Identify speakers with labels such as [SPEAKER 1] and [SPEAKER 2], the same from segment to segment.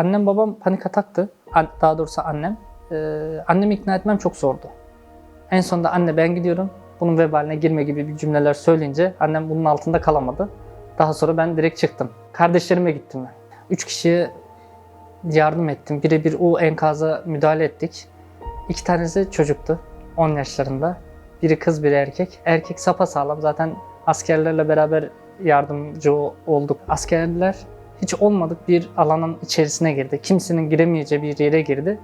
[SPEAKER 1] Annem babam panik ataktı. Daha doğrusu annem. Ee, annemi ikna etmem çok zordu. En sonunda anne ben gidiyorum. Bunun vebaline girme gibi bir cümleler söyleyince annem bunun altında kalamadı. Daha sonra ben direkt çıktım. Kardeşlerime gittim ben. Üç kişiye yardım ettim. Birebir o enkaza müdahale ettik. İki tanesi çocuktu. 10 yaşlarında. Biri kız biri erkek. Erkek sapasağlam. Zaten askerlerle beraber yardımcı olduk. Askerler hiç olmadık bir alanın içerisine girdi. Kimsenin giremeyeceği bir yere girdi.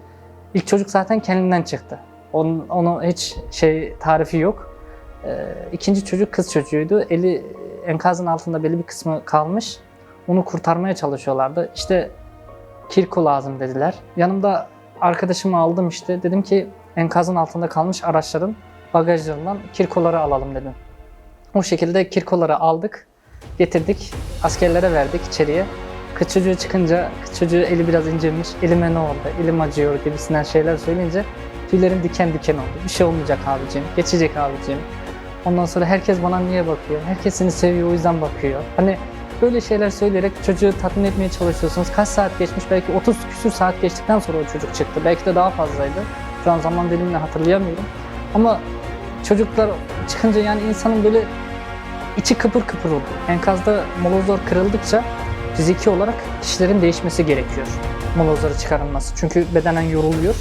[SPEAKER 1] İlk çocuk zaten kendinden çıktı. Onun, onu hiç şey tarifi yok. Ee, ikinci çocuk kız çocuğuydu. Eli enkazın altında belli bir kısmı kalmış. Onu kurtarmaya çalışıyorlardı. İşte kirko lazım dediler. Yanımda arkadaşımı aldım işte. Dedim ki enkazın altında kalmış araçların bagajlarından kirkoları alalım dedim. O şekilde kirkoları aldık, getirdik, askerlere verdik içeriye. Kız çocuğu çıkınca, kız çocuğu eli biraz incemiş, elime ne oldu, elim acıyor gibisinden şeyler söyleyince tüylerim diken diken oldu. Bir şey olmayacak abicim, geçecek abicim. Ondan sonra herkes bana niye bakıyor? Herkes seni seviyor o yüzden bakıyor. Hani böyle şeyler söyleyerek çocuğu tatmin etmeye çalışıyorsunuz. Kaç saat geçmiş? Belki 30 küsür saat geçtikten sonra o çocuk çıktı. Belki de daha fazlaydı. Şu an zaman dilimini hatırlayamıyorum. Ama çocuklar çıkınca yani insanın böyle içi kıpır kıpır oldu. Enkazda molozlar kırıldıkça fiziki olarak kişilerin değişmesi gerekiyor. Molozları çıkarılması. Çünkü bedenen yoruluyor.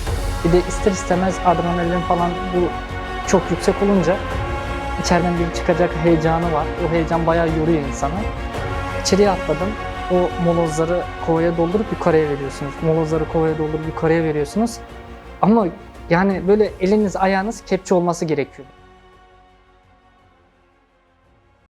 [SPEAKER 1] Bir de ister istemez adrenalin falan bu çok yüksek olunca içeriden bir çıkacak heyecanı var. O heyecan bayağı yoruyor insanı. İçeriye atladım. O molozları kovaya doldurup yukarıya veriyorsunuz. Molozları kovaya doldurup yukarıya veriyorsunuz. Ama yani böyle eliniz ayağınız kepçe olması gerekiyor.